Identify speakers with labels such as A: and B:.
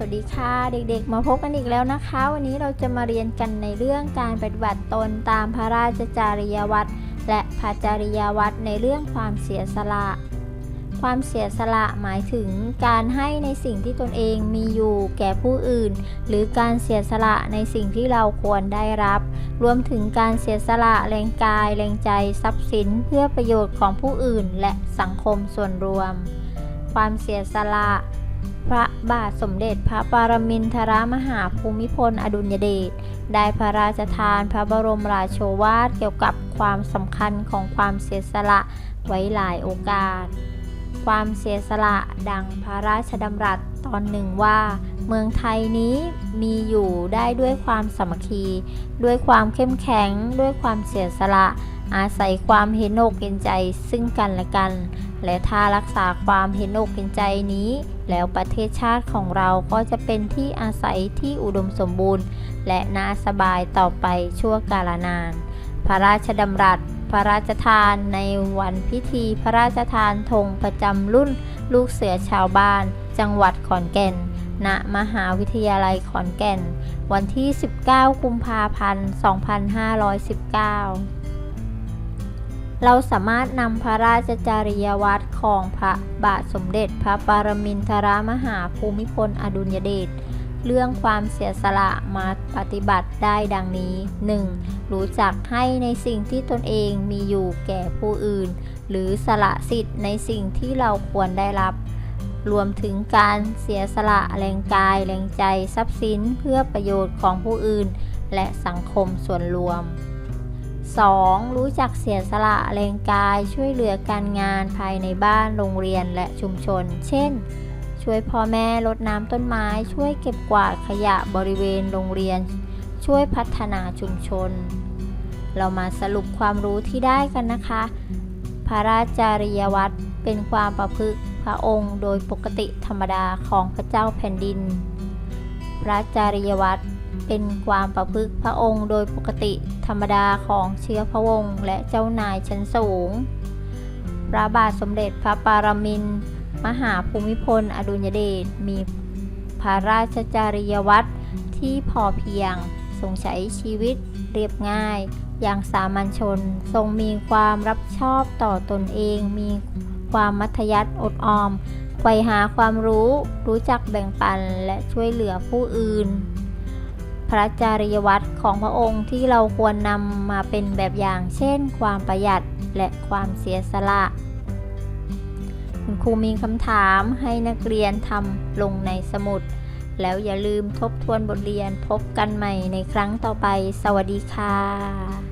A: วัสดีค่ะเด็กๆ มาพบกันอีกแล้วนะคะ วันนี้เราจะมาเรียนกันในเรื่องการปฏิบัติตนตามพระราชจริยวัตรและพระจริยวัตรในเรื่องความเสียสละ ความเสียสละหมายถึงการให้ในสิ่งที่ตนเองมีอยู่แก่ผู้อื่น หรือการเสียสละในสิ่งที่เราควรได้รับ รวมถึงการเสียสละแรงกาย แรงใจทรัพย์สิน เพื่อประโยชน์ของผู้อื่น และสังคมส่วนรวม ความเสียสละ พระบาทสมเด็จพระปรมินทรมหาภูมิพลอดุลยเดชได้พระราชทานพระบรมราโชวาทเกี่ยวกับความสำคัญของความเสียสละไว้หลายโอกาส ความเสียสละดังพระราชดำรัสตอนหนึ่งว่า เมืองไทยนี้มีอยู่ได้ด้วยความสามัคคี ด้วยความเข้มแข็ง ด้วยความเสียสละ อาศัยความเห็นอกเห็นใจซึ่งกันและกัน และถ้ารักษาความเห็นอกเห็นใจนี้ แล้วประเทศชาติของเราก็จะเป็นที่อาศัยที่อุดมสมบูรณ์ และน่าสบายต่อไปชั่วกาลนาน พระราชดำรัส พระราชทานในวันพิธีพระราชทานธงประจำรุ่นลูกเสือชาวบ้าน จังหวัดขอนแก่น ณ มหาวิทยาลัยขอนแก่น วันที่ 19 กุมภาพันธ์ 2519 เราสามารถนำพระราชจริยวัตรของพระบาทสมเด็จพระปรมินทรมหาภูมิพลอดุลยเดช เรื่องความเสียสละมาปฏิบัติได้ดังนี้ 1. รู้จักให้ในสิ่งที่ตนเองมีอยู่แก่ผู้อื่น หรือสละสิทธิ์ในสิ่งที่เราควรได้รับ รวมถึงการเสียสละแรงกาย แรงใจทรัพย์สินเพื่อประโยชน์ของผู้อื่น และสังคมส่วนรวม 2. รู้จักเสียสละแรงกายช่วยเหลือการงานภายในบ้านโรงเรียนและชุมชน เช่น ช่วยพ่อแม่รดน้ำต้นไม้ ช่วยเก็บกวาดขยะบริเวณโรงเรียน ช่วยพัฒนาชุมชน เรามาสรุปความรู้ที่ได้กันนะคะ พระราชจริยวัตรเป็นความประพฤติพระองค์โดยปกติธรรมดาของพระเจ้าแผ่นดิน พระจริยวัตรเป็นความประพฤติพระองค์โดยปกติธรรมดาของเชื้อพระวงศ์และเจ้านายชั้นสูง พระบาทสมเด็จพระปรมินทร มหาภูมิพล อดุลยเดชมีพระราชจริยวัตรที่พอเพียงทรงใช้ชีวิตเรียบง่าย อย่างสามัญชน ทรงมีความรับชอบต่อตนเอง มีความมัธยัติอดออมใฝ่หาความรู้ รู้จักแบ่งปันและช่วยเหลือผู้อื่น พระจริยวัตรของพระองค์ที่เราควรนำมาเป็นแบบอย่าง เช่น ความประหยัดและความเสียสละ คุณครูมีคำถามให้นักเรียนทำลงในสมุด แล้วอย่าลืมทบทวนบทเรียนพบกันใหม่ในครั้งต่อไป สวัสดีค่ะ